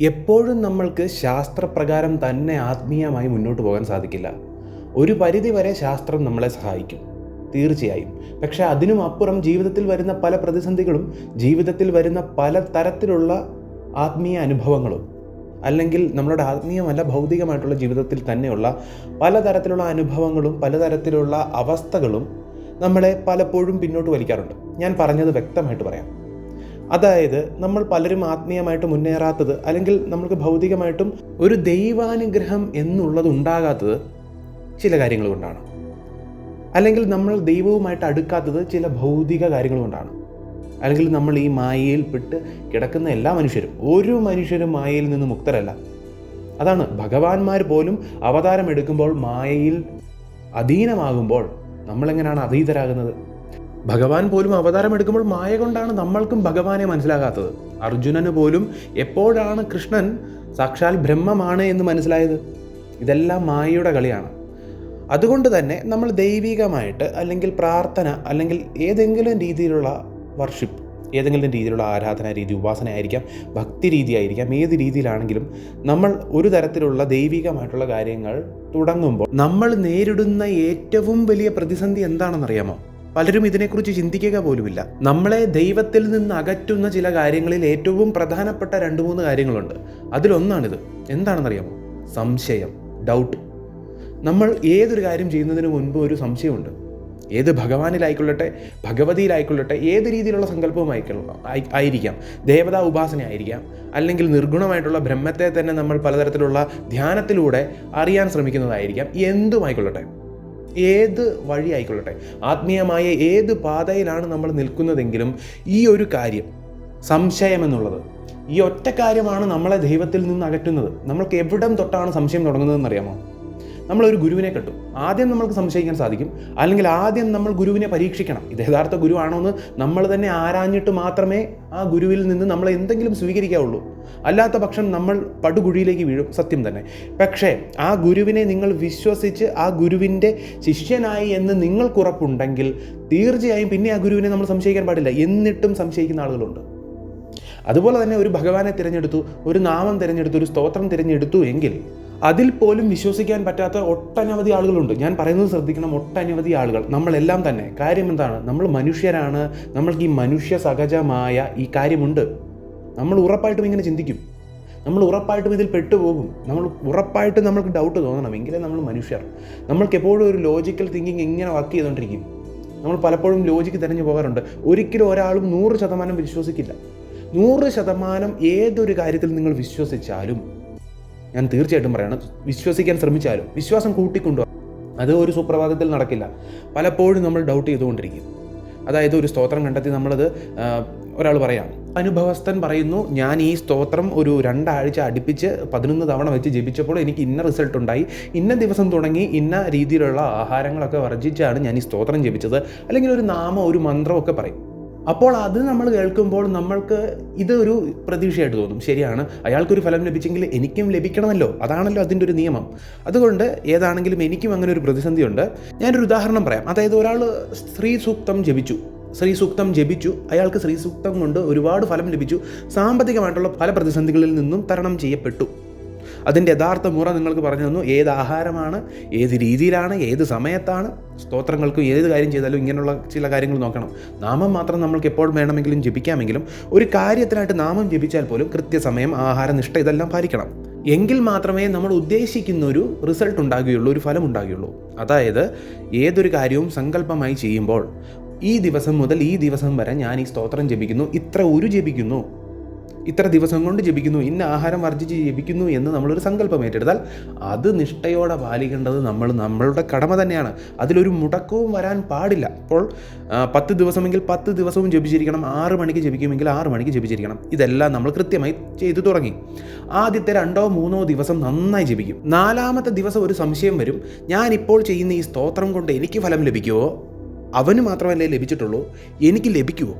എപ്പോഴും നമ്മൾക്ക് ശാസ്ത്രപ്രകാരം തന്നെ ആത്മീയമായി മുന്നോട്ട് പോകാൻ സാധിക്കില്ല. ഒരു പരിധി വരെ ശാസ്ത്രം നമ്മളെ സഹായിക്കും. തീർച്ചയായും. പക്ഷെ അതിനും അപ്പുറം ജീവിതത്തിൽ വരുന്ന പല പ്രതിസന്ധികളും ജീവിതത്തിൽ വരുന്ന പല തരത്തിലുള്ള ആത്മീയ അനുഭവങ്ങളും അല്ലെങ്കിൽ നമ്മളുടെ ആത്മീയമല്ല ഭൗതികമായിട്ടുള്ള ജീവിതത്തിൽ തന്നെയുള്ള പലതരത്തിലുള്ള അനുഭവങ്ങളും പലതരത്തിലുള്ള അവസ്ഥകളും നമ്മളെ പലപ്പോഴും പിന്നോട്ട് വലിക്കാറുണ്ട്. ഞാൻ പറഞ്ഞത് വ്യക്തമായിട്ട് പറയാം. അതായത് നമ്മൾ പലരും ആത്മീയമായിട്ട് മുന്നേറാത്തത് അല്ലെങ്കിൽ നമ്മൾക്ക് ഭൗതികമായിട്ടും ഒരു ദൈവാനുഗ്രഹം എന്നുള്ളത് ഉണ്ടാകാത്തത് ചില കാര്യങ്ങൾ കൊണ്ടാണ്. അല്ലെങ്കിൽ നമ്മൾ ദൈവവുമായിട്ട് അടുക്കാത്തത് ചില ഭൗതിക കാര്യങ്ങൾ കൊണ്ടാണ്. അല്ലെങ്കിൽ നമ്മൾ ഈ മായയിൽ പെട്ട് കിടക്കുന്ന എല്ലാ മനുഷ്യരും ഒരു മനുഷ്യരും മായയിൽ നിന്ന് മുക്തരല്ല. അതാണ് ഭഗവാന്മാർ പോലും അവതാരം എടുക്കുമ്പോൾ മായയിൽ അധീനമാകുമ്പോൾ നമ്മളെങ്ങനെയാണ് അതീതരാകുന്നത്? ഭഗവാൻ പോലും അവതാരം എടുക്കുമ്പോൾ മായ കൊണ്ടാണ് നമ്മൾക്കും ഭഗവാനെ മനസ്സിലാകാത്തത്. അർജുനന് പോലും എപ്പോഴാണ് കൃഷ്ണൻ സാക്ഷാൽ ബ്രഹ്മമാണ് എന്ന് മനസ്സിലായത്? ഇതെല്ലാം മായയുടെ കളിയാണ്. അതുകൊണ്ട് തന്നെ നമ്മൾ ദൈവികമായിട്ട് അല്ലെങ്കിൽ പ്രാർത്ഥന അല്ലെങ്കിൽ ഏതെങ്കിലും രീതിയിലുള്ള വർഷിപ്പ് ഏതെങ്കിലും രീതിയിലുള്ള ആരാധനാ രീതി ഉപാസന ആയിരിക്കാം ഭക്തി രീതി ആയിരിക്കാം ഏത് രീതിയിലാണെങ്കിലും നമ്മൾ ഒരു തരത്തിലുള്ള ദൈവികമായിട്ടുള്ള കാര്യങ്ങൾ തുടങ്ങുമ്പോൾ നമ്മൾ നേരിടുന്ന ഏറ്റവും വലിയ പ്രതിസന്ധി എന്താണെന്നറിയാമോ? പലരും ഇതിനെക്കുറിച്ച് ചിന്തിക്കുക പോലുമില്ല. നമ്മളെ ദൈവത്തിൽ നിന്ന് അകറ്റുന്ന ചില കാര്യങ്ങളിൽ ഏറ്റവും പ്രധാനപ്പെട്ട രണ്ട് മൂന്ന് കാര്യങ്ങളുണ്ട്. അതിലൊന്നാണിത്. എന്താണെന്നറിയാമോ? സംശയം ഡൗട്ട് നമ്മൾ ഏതൊരു കാര്യം ചെയ്യുന്നതിന് മുൻപ് ഒരു സംശയമുണ്ട്. ഏത് ഭഗവാനിലായിക്കൊള്ളട്ടെ ഭഗവതിയിലായിക്കൊള്ളട്ടെ ഏത് രീതിയിലുള്ള സങ്കല്പവും ആയിക്കൊള്ള ആയിരിക്കാം. ദേവതാ ഉപാസന ആയിരിക്കാം. അല്ലെങ്കിൽ നിർഗുണമായിട്ടുള്ള ബ്രഹ്മത്തെ തന്നെ നമ്മൾ പലതരത്തിലുള്ള ധ്യാനത്തിലൂടെ അറിയാൻ ശ്രമിക്കുന്നതായിരിക്കാം. എന്തുമായിക്കൊള്ളട്ടെ? ഏത് വഴി ആയിക്കൊള്ളട്ടെ? ആത്മീയമായ ഏത് പാതയിലാണ് നമ്മൾ നിൽക്കുന്നതെങ്കിലും ഈ ഒരു കാര്യം സംശയമെന്നുള്ളത് ഈ ഒറ്റ കാര്യമാണ് നമ്മളെ ദൈവത്തിൽ നിന്ന് അകറ്റുന്നത്. നമ്മൾക്ക് എവിടം തൊട്ടാണ് സംശയം തുടങ്ങുന്നതെന്ന് അറിയാമോ നമ്മളൊരു ഗുരുവിനെ കണ്ടു ആദ്യം നമ്മൾക്ക് സംശയിക്കാൻ സാധിക്കും. അല്ലെങ്കിൽ ആദ്യം നമ്മൾ ഗുരുവിനെ പരീക്ഷിക്കണം. ഇത് യഥാർത്ഥ ഗുരുവാണോ എന്ന് നമ്മൾ തന്നെ ആരാഞ്ഞിട്ട് മാത്രമേ ആ ഗുരുവിൽ നിന്ന് നമ്മൾ എന്തെങ്കിലും സ്വീകരിക്കാവുള്ളൂ. അല്ലാത്ത പക്ഷം നമ്മൾ പടുകുഴിയിലേക്ക് വീഴും. സത്യം തന്നെ. പക്ഷേ ആ ഗുരുവിനെ നിങ്ങൾ വിശ്വസിച്ച് ആ ഗുരുവിന്റെ ശിഷ്യനായി എന്ന് നിങ്ങൾക്കുറപ്പുണ്ടെങ്കിൽ തീർച്ചയായും പിന്നെ ആ ഗുരുവിനെ നമ്മൾ സംശയിക്കാൻ പാടില്ല. എന്നിട്ടും സംശയിക്കുന്ന ആളുകളുണ്ട്. അതുപോലെ തന്നെ ഒരു ഭഗവാനെ തിരഞ്ഞെടുത്തു ഒരു നാമം തിരഞ്ഞെടുത്തു ഒരു സ്തോത്രം തിരഞ്ഞെടുത്തു എങ്കിൽ അതിൽ പോലും വിശ്വസിക്കാൻ പറ്റാത്ത ഒട്ടനവധി ആളുകളുണ്ട്. ഞാൻ പറയുന്നത് ശ്രദ്ധിക്കണം ഒട്ടനവധി ആളുകൾ. നമ്മളെല്ലാം തന്നെ. കാര്യം എന്താണ്? നമ്മൾ മനുഷ്യരാണ്. നമ്മൾക്ക് ഈ മനുഷ്യ സഹജമായ ഈ കാര്യമുണ്ട്. നമ്മൾ ഉറപ്പായിട്ടും ഇങ്ങനെ ചിന്തിക്കും. നമ്മൾ ഉറപ്പായിട്ടും ഇതിൽ പെട്ടുപോകും. നമ്മൾ ഉറപ്പായിട്ടും നമ്മൾക്ക് ഡൗട്ട് തോന്നണം. എങ്കിലേ നമ്മൾ മനുഷ്യർ. നമ്മൾക്ക് എപ്പോഴും ഒരു ലോജിക്കൽ തിങ്കിങ് ഇങ്ങനെ വർക്ക് ചെയ്തുകൊണ്ടിരിക്കും. നമ്മൾ പലപ്പോഴും ലോജിക്ക് തിരഞ്ഞു പോകാറുണ്ട്. ഒരിക്കലും ഒരാളും നൂറ് ശതമാനം വിശ്വസിക്കില്ല. നൂറ് ശതമാനം ഏതൊരു കാര്യത്തിൽ നിങ്ങൾ വിശ്വസിച്ചാലും ഞാൻ തീർച്ചയായിട്ടും പറയണം വിശ്വസിക്കാൻ ശ്രമിച്ചാലും വിശ്വാസം കൂട്ടിക്കൊണ്ടു അത് ഒരു സുപ്രഭാതത്തിൽ നടക്കില്ല. പലപ്പോഴും നമ്മൾ ഡൗട്ട് ചെയ്തുകൊണ്ടിരിക്കും. അതായത് ഒരു സ്തോത്രം കണ്ടെത്തി നമ്മളത് ഒരാൾ പറയാം അനുഭവസ്ഥൻ പറയുന്നു ഞാൻ ഈ സ്തോത്രം ഒരു രണ്ടാഴ്ച അടുപ്പിച്ച് പതിനൊന്ന് തവണ വെച്ച് ജപിച്ചപ്പോൾ എനിക്ക് ഇന്ന റിസൾട്ട് ഉണ്ടായി. ഇന്ന ദിവസം തുടങ്ങി ഇന്ന രീതിയിലുള്ള ആഹാരങ്ങളൊക്കെ വർജിച്ചാണ് ഞാൻ ഈ സ്തോത്രം ജപിച്ചത്. അല്ലെങ്കിൽ ഒരു നാമം ഒരു മന്ത്രമൊക്കെ പറയും. അപ്പോൾ അത് നമ്മൾ കേൾക്കുമ്പോൾ നമ്മൾക്ക് ഇതൊരു പ്രതീക്ഷയായിട്ട് തോന്നും. ശരിയാണ് അയാൾക്കൊരു ഫലം ലഭിച്ചെങ്കിൽ എനിക്കും ലഭിക്കണമല്ലോ. അതാണല്ലോ അതിന്റെ ഒരു നിയമം. അതുകൊണ്ട് ഏതാണെങ്കിലും എനിക്കും അങ്ങനെ ഒരു പ്രതിസന്ധിയുണ്ട് ഞാനൊരു ഉദാഹരണം പറയാം. അതായത് ഒരാൾ സ്ത്രീ സൂക്തം ജപിച്ചു. ശ്രീ സൂക്തം ജപിച്ചു. അയാൾക്ക് ശ്രീ സൂക്തം കൊണ്ട് ഒരുപാട് ഫലം ലഭിച്ചു. സാമ്പത്തികമായിട്ടുള്ള പല പ്രതിസന്ധികളിൽ നിന്നും തരണം ചെയ്യപ്പെട്ടു. അതിന്റെ യഥാർത്ഥ മുറ നിങ്ങൾക്ക് പറഞ്ഞു തന്നു. ഏത് ആഹാരമാണ് ഏത് രീതിയിലാണ് ഏത് സമയത്താണ് സ്തോത്രങ്ങൾക്കും ഏത് കാര്യം ചെയ്താലും ഇങ്ങനെയുള്ള ചില കാര്യങ്ങൾ നോക്കണം. നാമം മാത്രം നമ്മൾക്ക് എപ്പോൾ വേണമെങ്കിലും ജപിക്കാമെങ്കിലും ഒരു കാര്യത്തിനായിട്ട് നാമം ജപിച്ചാൽ പോലും കൃത്യസമയം ആഹാരനിഷ്ഠ ഇതെല്ലാം പാലിക്കണം. എങ്കിൽ മാത്രമേ നമ്മൾ ഉദ്ദേശിക്കുന്ന ഒരു റിസൾട്ട് ഉണ്ടാകുകയുള്ളൂ ഒരു ഫലം ഉണ്ടാകുകയുള്ളൂ. അതായത് ഏതൊരു കാര്യവും സങ്കല്പമായി ചെയ്യുമ്പോൾ ഈ ദിവസം മുതൽ ഈ ദിവസം വരെ ഞാൻ ഈ സ്തോത്രം ജപിക്കുന്നു ഇത്ര ഒരു ജപിക്കുന്നു ഇത്ര ദിവസം കൊണ്ട് ജപിക്കുന്നു ഇന്ന ആഹാരം വർജിച്ച് ജപിക്കുന്നു എന്ന് നമ്മളൊരു സങ്കല്പം ഏറ്റെടുത്താൽ അത് നിഷ്ഠയോടെ പാലിക്കേണ്ടത് നമ്മൾ നമ്മളുടെ കടമ തന്നെയാണ്. അതിലൊരു മുടക്കവും വരാൻ പാടില്ല. അപ്പോൾ പത്ത് ദിവസമെങ്കിൽ പത്ത് ദിവസവും ജപിച്ചിരിക്കണം ആറ് മണിക്ക് ജപിക്കുമെങ്കിൽ ആറ് മണിക്ക് ജപിച്ചിരിക്കണം. ഇതെല്ലാം നമ്മൾ കൃത്യമായി ചെയ്തു തുടങ്ങി. ആദ്യത്തെ രണ്ടോ മൂന്നോ ദിവസം നന്നായി ജപിക്കും. നാലാമത്തെ ദിവസം ഒരു സംശയം വരും. ഞാൻ ഇപ്പോൾ ചെയ്യുന്ന ഈ സ്തോത്രം കൊണ്ട് എനിക്ക് ഫലം ലഭിക്കുമോ അവന് മാത്രമല്ലേ ലഭിച്ചിട്ടുള്ളൂ എനിക്ക് ലഭിക്കുമോ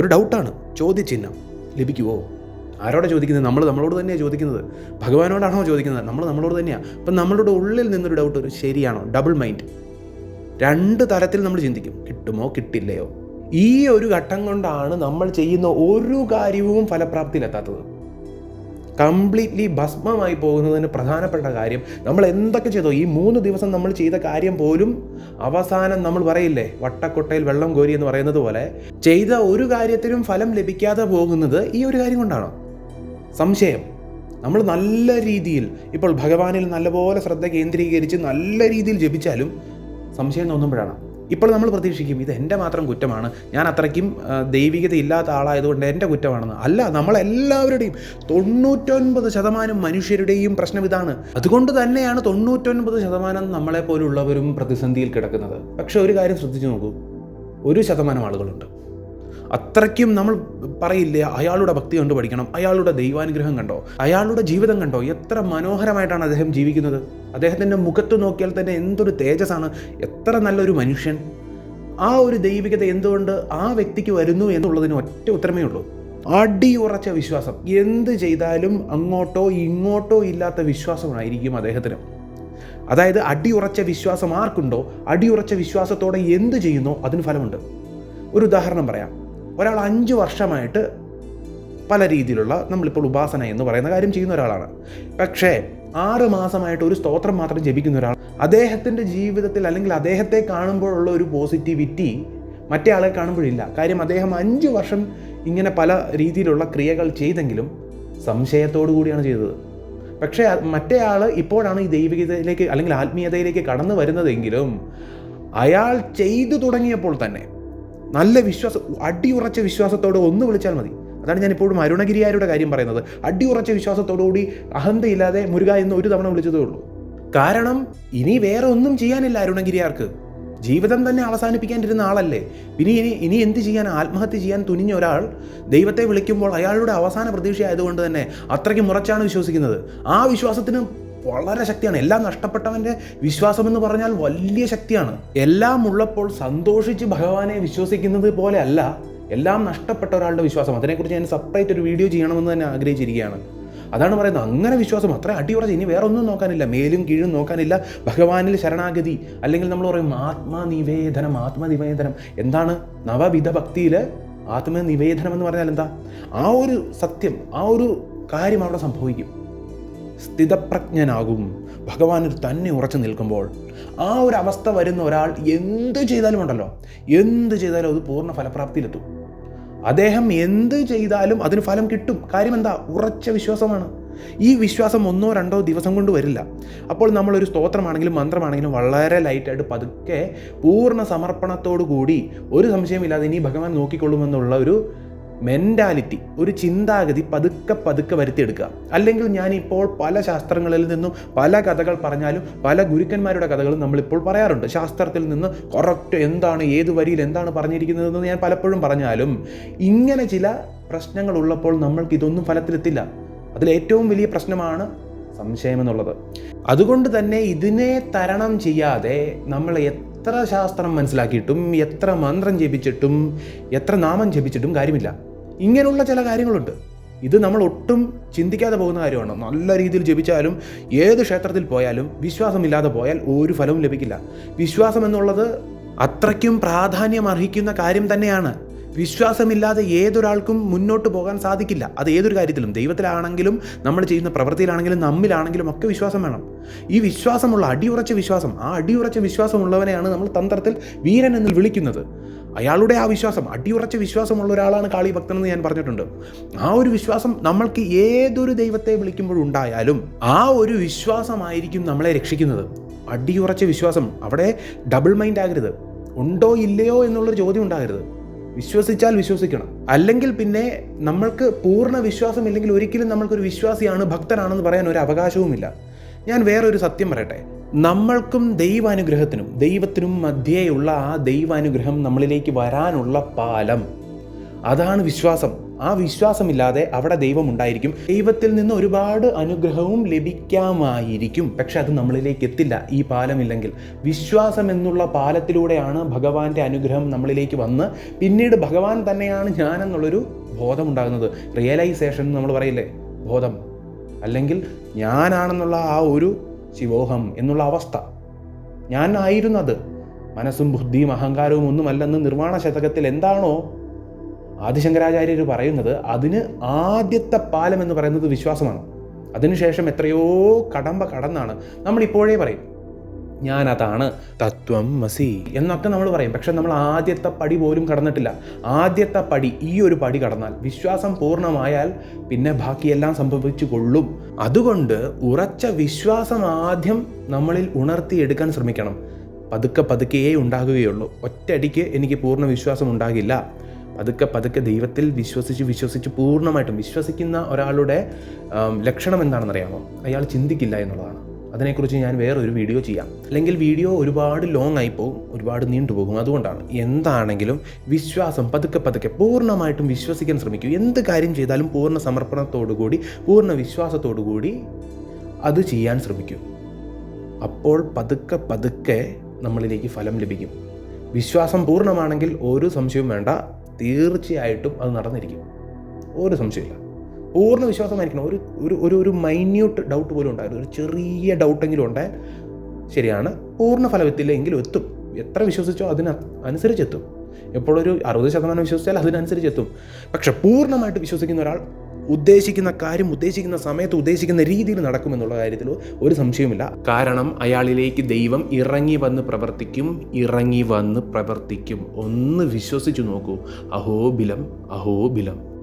ഒരു ഡൗട്ടാണ് ചോദ്യചിഹ്നം. ലഭിക്കുമോ ആരോടാണ് ചോദിക്കുന്നത്? നമ്മൾ നമ്മളോട് തന്നെയാണ് ചോദിക്കുന്നത്. ഭഗവാനോടാണോ ചോദിക്കുന്നത്? നമ്മൾ നമ്മളോട് തന്നെയാണ് അപ്പം നമ്മളുടെ ഉള്ളിൽ നിന്നൊരു ഡൗട്ട് ഒരു ശരിയാണോ? ഡബിൾ മൈൻഡ് രണ്ട് തരത്തിൽ നമ്മൾ ചിന്തിക്കും. കിട്ടുമോ? കിട്ടില്ലയോ? ഈ ഒരു ഘട്ടം കൊണ്ടാണ് നമ്മൾ ചെയ്യുന്ന ഒരു കാര്യവും ഫലപ്രാപ്തിയിലെത്താത്തത്. കംപ്ലീറ്റ്ലി ഭസ്മമായി പോകുന്നതിന് പ്രധാനപ്പെട്ട കാര്യം നമ്മൾ എന്തൊക്കെ ചെയ്തോ? ഈ മൂന്ന് ദിവസം നമ്മൾ ചെയ്ത കാര്യം പോലും അവസാനം നമ്മൾ പറയില്ലേ? വട്ടക്കൊട്ടയിൽ വെള്ളം കോരി എന്ന് പറയുന്നത് പോലെ ചെയ്ത ഒരു കാര്യത്തിനും ഫലം ലഭിക്കാതെ പോകുന്നത് ഈ ഒരു കാര്യം കൊണ്ടാണോ? സംശയം. നമ്മൾ നല്ല രീതിയിൽ ഇപ്പോൾ ഭഗവാനിൽ നല്ലപോലെ ശ്രദ്ധ കേന്ദ്രീകരിച്ച് നല്ല രീതിയിൽ ജപിച്ചാലും സംശയം തോന്നുമ്പോഴാണ്? ഇപ്പോൾ നമ്മൾ പ്രതീക്ഷിക്കും ഇത് എന്റെ മാത്രം കുറ്റമാണ്. ഞാൻ അത്രയ്ക്കും ദൈവികത ഇല്ലാത്ത ആളായതുകൊണ്ട് എന്റെ കുറ്റമാണെന്ന്. അല്ല നമ്മളെല്ലാവരുടെയും തൊണ്ണൂറ്റൊൻപത് ശതമാനം മനുഷ്യരുടെയും പ്രശ്നം ഇതാണ്. അതുകൊണ്ട് തന്നെയാണ് തൊണ്ണൂറ്റൊൻപത് ശതമാനം നമ്മളെ പോലുള്ളവരും പ്രതിസന്ധിയിൽ കിടക്കുന്നത്. പക്ഷെ ഒരു കാര്യം ശ്രദ്ധിച്ചു നോക്കൂ. ഒരു ശതമാനം ആളുകളുണ്ട്. അത്രയ്ക്കും നമ്മൾ പറയില്ലേ അയാളുടെ ഭക്തി കണ്ടു പഠിക്കണം അയാളുടെ ദൈവാനുഗ്രഹം കണ്ടോ അയാളുടെ ജീവിതം കണ്ടോ എത്ര മനോഹരമായിട്ടാണ് അദ്ദേഹം ജീവിക്കുന്നത്. അദ്ദേഹത്തിന്റെ മുഖത്ത് നോക്കിയാൽ തന്നെ എന്തൊരു തേജസ്സാണ് എത്ര നല്ലൊരു മനുഷ്യൻ. ആ ഒരു ദൈവികത എന്തുകൊണ്ട് ആ വ്യക്തിക്ക് വരുന്നു എന്നുള്ളതിന് ഒറ്റ ഉത്തരമേ ഉള്ളൂ. അടിയുറച്ച വിശ്വാസം. എന്ത് ചെയ്താലും അങ്ങോട്ടോ ഇങ്ങോട്ടോ ഇല്ലാത്ത വിശ്വാസമായിരിക്കും അദ്ദേഹത്തിന്. അതായത് അടിയുറച്ച വിശ്വാസം ആർക്കുണ്ടോ അടിയുറച്ച വിശ്വാസത്തോടെ എന്ത് ചെയ്യുന്നോ അതിന് ഫലമുണ്ട്. ഒരു ഉദാഹരണം പറയാം. ഒരാൾ അഞ്ച് വർഷമായിട്ട് പല രീതിയിലുള്ള നമ്മളിപ്പോൾ ഉപാസന എന്ന് പറയുന്ന കാര്യം ചെയ്യുന്ന ഒരാളാണ്. പക്ഷേ ആറ് മാസമായിട്ട് ഒരു സ്തോത്രം മാത്രം ജപിക്കുന്ന ഒരാൾ അദ്ദേഹത്തിന്റെ ജീവിതത്തിൽ അല്ലെങ്കിൽ അദ്ദേഹത്തെ കാണുമ്പോഴുള്ള ഒരു പോസിറ്റിവിറ്റി മറ്റേ ആളെ കാണുമ്പോഴില്ല. കാര്യം അദ്ദേഹം അഞ്ച് വർഷം ഇങ്ങനെ പല രീതിയിലുള്ള ക്രിയകൾ ചെയ്തെങ്കിലും സംശയത്തോടു കൂടിയാണ് ചെയ്തത്. പക്ഷേ മറ്റേ ആൾ ഇപ്പോഴാണ് ഈ ദൈവികതയിലേക്ക് അല്ലെങ്കിൽ ആത്മീയതയിലേക്ക് കടന്നു വരുന്നതെങ്കിലും അയാൾ ചെയ്തു തുടങ്ങിയപ്പോൾ തന്നെ നല്ല വിശ്വാസം അടിയുറച്ച വിശ്വാസത്തോടെ ഒന്ന് വിളിച്ചാൽ മതി. അതാണ് ഞാൻ ഇപ്പോഴും അരുണഗിരിയാരുടെ കാര്യം പറയുന്നത്. അടിയുറച്ച വിശ്വാസത്തോടുകൂടി അഹന്തയില്ലാതെ മുരുക എന്ന് ഒരു തവണ വിളിച്ചതേ ഉള്ളൂ. കാരണം ഇനി വേറെ ഒന്നും ചെയ്യാനില്ല അരുണഗിരിയാർക്ക്. ജീവിതം തന്നെ അവസാനിപ്പിക്കാണ്ടിരുന്ന ആളല്ലേ. ഇനി ഇനി ഇനി എന്ത് ചെയ്യാൻ ആത്മഹത്യ ചെയ്യാൻ തുനിഞ്ഞ ഒരാൾ ദൈവത്തെ വിളിക്കുമ്പോൾ അയാളുടെ അവസാന പ്രതീക്ഷ ആയതുകൊണ്ട് തന്നെ അത്രയ്ക്ക് മുറച്ചാണ് വിശ്വസിക്കുന്നത്. ആ വിശ്വാസത്തിന് വളരെ ശക്തിയാണ്. എല്ലാം നഷ്ടപ്പെട്ടവന്റെ വിശ്വാസം എന്ന് പറഞ്ഞാൽ വലിയ ശക്തിയാണ്. എല്ലാം ഉള്ളപ്പോൾ സന്തോഷിച്ച് ഭഗവാനെ വിശ്വസിക്കുന്നത് പോലെ അല്ല എല്ലാം നഷ്ടപ്പെട്ട ഒരാളുടെ വിശ്വാസം. അതിനെക്കുറിച്ച് ഞാൻ സെപ്പറേറ്റ് ഒരു വീഡിയോ ചെയ്യണമെന്ന് തന്നെ ആഗ്രഹിച്ചിരിക്കുകയാണ്. അതാണ് പറയുന്നത്. അങ്ങനെ വിശ്വാസം അത്ര അടിയുറച്ച്. ഇനി വേറെ ഒന്നും നോക്കാനില്ല. മേലും കീഴും നോക്കാനില്ല. ഭഗവാനിൽ ശരണാഗതി. അല്ലെങ്കിൽ നമ്മൾ പറയും ആത്മനിവേദനം ആത്മനിവേദനം. എന്താണ്? നവവിധ ഭക്തിയിൽ ആത്മനിവേദനം എന്ന് പറഞ്ഞാൽ എന്താ? ആ ഒരു സത്യം ആ ഒരു കാര്യം അവിടെ സംഭവിക്കും. സ്ഥിതപ്രജ്ഞനാകും. ഭഗവാനിൽ തന്നെ ഉറച്ചു നിൽക്കുമ്പോൾ ആ ഒരു അവസ്ഥ വരുന്ന ഒരാൾ എന്ത് ചെയ്താലും ഉണ്ടല്ലോ. എന്ത് ചെയ്താലും അത് പൂർണ ഫലപ്രാപ്തിയിലെത്തും. അദ്ദേഹം എന്ത് ചെയ്താലും അതിന് ഫലം കിട്ടും. കാര്യം എന്താ ഉറച്ച വിശ്വാസമാണ്. ഈ വിശ്വാസം ഒന്നോ രണ്ടോ ദിവസം കൊണ്ട് വരില്ല. അപ്പോൾ നമ്മളൊരു സ്തോത്രമാണെങ്കിലും മന്ത്രമാണെങ്കിലും വളരെ ലൈറ്റായിട്ട് പതുക്കെ പൂർണ സമർപ്പണത്തോടു കൂടി ഒരു സംശയമില്ലാതെ ഇനി ഭഗവാൻ നോക്കിക്കൊള്ളുമെന്നുള്ള ഒരു മെന്റാലിറ്റി ഒരു ചിന്താഗതി പതുക്കെ പതുക്കെ വരുത്തിയെടുക്കുക. അല്ലെങ്കിൽ ഞാനിപ്പോൾ പല ശാസ്ത്രങ്ങളിൽ നിന്നും പല കഥകൾ പറഞ്ഞാലും പല ഗുരുക്കന്മാരുടെ കഥകളും നമ്മളിപ്പോൾ പറയാറുണ്ട്. ശാസ്ത്രത്തിൽ നിന്ന് കറക്റ്റ് എന്താണ് ഏത് വരിയിൽ എന്താണ് പറഞ്ഞിരിക്കുന്നതെന്ന് ഞാൻ പലപ്പോഴും പറഞ്ഞാലും ഇങ്ങനെ ചില പ്രശ്നങ്ങൾ ഉള്ളപ്പോൾ നമ്മൾക്ക് ഇതൊന്നും ഫലത്തിലെത്തില്ല. അതിലേറ്റവും വലിയ പ്രശ്നമാണ് സംശയം എന്നുള്ളത് അതുകൊണ്ട് തന്നെ ഇതിനെ തരണം ചെയ്യാതെ നമ്മൾ എത്ര ശാസ്ത്രം മനസ്സിലാക്കിയിട്ടും എത്ര മന്ത്രം ജപിച്ചിട്ടും എത്ര നാമം ജപിച്ചിട്ടും കാര്യമില്ല. ഇങ്ങനെയുള്ള ചില കാര്യങ്ങളുണ്ട്. ഇത് നമ്മൾ ഒട്ടും ചിന്തിക്കാതെ പോകുന്ന കാര്യമാണ്. നല്ല രീതിയിൽ ജപിച്ചാലും ഏത് ക്ഷേത്രത്തിൽ പോയാലും വിശ്വാസമില്ലാതെ പോയാൽ ഒരു ഫലവും ലഭിക്കില്ല. വിശ്വാസം എന്നുള്ളത് അത്രയ്ക്കും പ്രാധാന്യം അർഹിക്കുന്ന കാര്യം തന്നെയാണ്. വിശ്വാസമില്ലാതെ ഏതൊരാൾക്കും മുന്നോട്ട് പോകാൻ സാധിക്കില്ല. അത് ഏതൊരു കാര്യത്തിലും. ദൈവത്തിലാണെങ്കിലും നമ്മൾ ചെയ്യുന്ന പ്രവൃത്തിയിലാണെങ്കിലും നമ്മിലാണെങ്കിലും ഒക്കെ വിശ്വാസം വേണം. ഈ വിശ്വാസമുള്ള അടിയുറച്ച വിശ്വാസം ആ അടിയുറച്ച വിശ്വാസമുള്ളവനെയാണ് നമ്മൾ തന്ത്രത്തിൽ വീരൻ എന്ന് വിളിക്കുന്നത്. അയാളുടെ ആ വിശ്വാസം അടിയുറച്ച വിശ്വാസമുള്ള ഒരാളാണ് കാളി ഭക്തൻ എന്ന് ഞാൻ പറഞ്ഞിട്ടുണ്ട്. ആ ഒരു വിശ്വാസം നമ്മൾക്ക് ഏതൊരു ദൈവത്തെ വിളിക്കുമ്പോഴുണ്ടായാലും ആ ഒരു വിശ്വാസമായിരിക്കും നമ്മളെ രക്ഷിക്കുന്നത്. അടിയുറച്ച വിശ്വാസം അവിടെ ഡബിൾ മൈൻഡ് ആകരുത്. ഉണ്ടോ ഇല്ലയോ എന്നുള്ളൊരു ചോദ്യം ഉണ്ടാകരുത്. വിശ്വസിച്ചാൽ വിശ്വസിക്കണം. അല്ലെങ്കിൽ പിന്നെ നമ്മൾക്ക് പൂർണ വിശ്വാസമില്ലെങ്കിൽ ഒരിക്കലും നമ്മൾക്കൊരു വിശ്വാസിയാണ് ഭക്തനാണെന്ന് പറയാൻ ഒരു അവകാശവുമില്ല. ഞാൻ വേറൊരു സത്യം പറയട്ടെ. നമ്മൾക്കും ദൈവാനുഗ്രഹത്തിനും ദൈവത്തിനും മധ്യേയുള്ള ആ ദൈവാനുഗ്രഹം നമ്മളിലേക്ക് വരാനുള്ള പാലം. അതാണ് വിശ്വാസം. ആ വിശ്വാസമില്ലാതെ അവിടെ ദൈവം ഉണ്ടായിരിക്കും. ദൈവത്തിൽ നിന്ന് ഒരുപാട് അനുഗ്രഹവും ലഭിക്കാമായിരിക്കും. പക്ഷെ അത് നമ്മളിലേക്ക് എത്തില്ല. ഈ പാലമില്ലെങ്കിൽ. വിശ്വാസം എന്നുള്ള പാലത്തിലൂടെയാണ് ഭഗവാന്റെ അനുഗ്രഹം നമ്മളിലേക്ക് വന്ന് പിന്നീട് ഭഗവാൻ തന്നെയാണ് ഞാൻ എന്നുള്ളൊരു ബോധമുണ്ടാകുന്നത് റിയലൈസേഷൻ നമ്മൾ പറയില്ലേ? ബോധം. അല്ലെങ്കിൽ ഞാനാണെന്നുള്ള ആ ഒരു ശിവോഹം എന്നുള്ള അവസ്ഥ. ഞാൻ ആയിരുന്നത് മനസ്സും ബുദ്ധിയും അഹങ്കാരവും ഒന്നുമല്ലെന്ന് നിർമ്മാണ ശതകത്തിൽ എന്താണോ ആദിശങ്കരാചാര്യർ പറയുന്നത് അതിന് ആദ്യത്തെ പാലം എന്ന് പറയുന്നത് വിശ്വാസമാണ്. അതിനുശേഷം എത്രയോ കടമ്പ കടന്നാണ് നമ്മളിപ്പോഴേ പറയും ഞാൻ അതാണ് തത്വം മസി എന്നൊക്കെ നമ്മൾ പറയും. പക്ഷെ നമ്മൾ ആദ്യത്തെ പടി പോലും കടന്നിട്ടില്ല. ആദ്യത്തെ പടി ഈ ഒരു പടി കടന്നാൽ വിശ്വാസം പൂർണമായാൽ പിന്നെ ബാക്കിയെല്ലാം സംഭവിച്ചു കൊള്ളും അതുകൊണ്ട് ഉറച്ച വിശ്വാസം ആദ്യം നമ്മളിൽ ഉണർത്തിയെടുക്കാൻ ശ്രമിക്കണം. പതുക്കെ പതുക്കെയേ ഉണ്ടാകുകയുള്ളൂ. ഒറ്റയടിക്ക് എനിക്ക് പൂർണ വിശ്വാസം ഉണ്ടാകില്ല. പതുക്കെ പതുക്കെ ദൈവത്തിൽ വിശ്വസിച്ച് വിശ്വസിച്ച് പൂർണമായിട്ടും വിശ്വസിക്കുന്ന ഒരാളുടെ ലക്ഷണം എന്താണെന്നറിയാമോ? അയാൾ ചിന്തിക്കില്ല എന്നുള്ളതാണ്. അതിനെക്കുറിച്ച് ഞാൻ വേറൊരു വീഡിയോ ചെയ്യാം. അല്ലെങ്കിൽ വീഡിയോ ഒരുപാട് ലോങ് ആയി പോകും ഒരുപാട് നീണ്ടുപോകും അതുകൊണ്ടാണ് എന്താണെങ്കിലും വിശ്വാസം പതുക്കെ പതുക്കെ പൂർണമായിട്ടും വിശ്വസിക്കാൻ ശ്രമിക്കൂ. എന്ത് കാര്യം ചെയ്താലും പൂർണ സമർപ്പണത്തോടുകൂടി പൂർണ വിശ്വാസത്തോടുകൂടി അത് ചെയ്യാൻ ശ്രമിക്കൂ. അപ്പോൾ പതുക്കെ പതുക്കെ നമ്മളിലേക്ക് ഫലം ലഭിക്കും. വിശ്വാസം പൂർണമാണെങ്കിൽ ഒരു സംശയവും വേണ്ട. തീർച്ചയായിട്ടും അത് നടന്നിരിക്കും. ഒരു സംശയമില്ല പൂർണ വിശ്വാസമായിരിക്കണം. ഒരു ഒരു ഒരു ഒരു മൈന്യൂട്ട് ഡൗട്ട് പോലും ഉണ്ടായിരുന്നു ഒരു ചെറിയ ഡൗട്ടെങ്കിലും ഉണ്ടേ. ശരിയാണ്. പൂർണ ഫലമെത്തില്ലെങ്കിലും എത്തും. എത്ര വിശ്വസിച്ചോ അതിന് അനുസരിച്ച് എത്തും എപ്പോഴൊരു അറുപത് ശതമാനം വിശ്വസിച്ചാൽ അതിനനുസരിച്ച് എത്തും പക്ഷെ പൂർണമായിട്ട് വിശ്വസിക്കുന്ന ഒരാൾ ഉദ്ദേശിക്കുന്ന കാര്യം ഉദ്ദേശിക്കുന്ന സമയത്ത് ഉദ്ദേശിക്കുന്ന രീതിയിൽ നടക്കുമെന്നുള്ള കാര്യത്തിൽ ഒരു സംശയവുമില്ല. കാരണം അയാളിലേക്ക് ദൈവം ഇറങ്ങി വന്ന് പ്രവർത്തിക്കും ഇറങ്ങി വന്ന് പ്രവർത്തിക്കും. ഒന്ന് വിശ്വസിച്ചു നോക്കൂ. അഹോബിലം അഹോബിലം.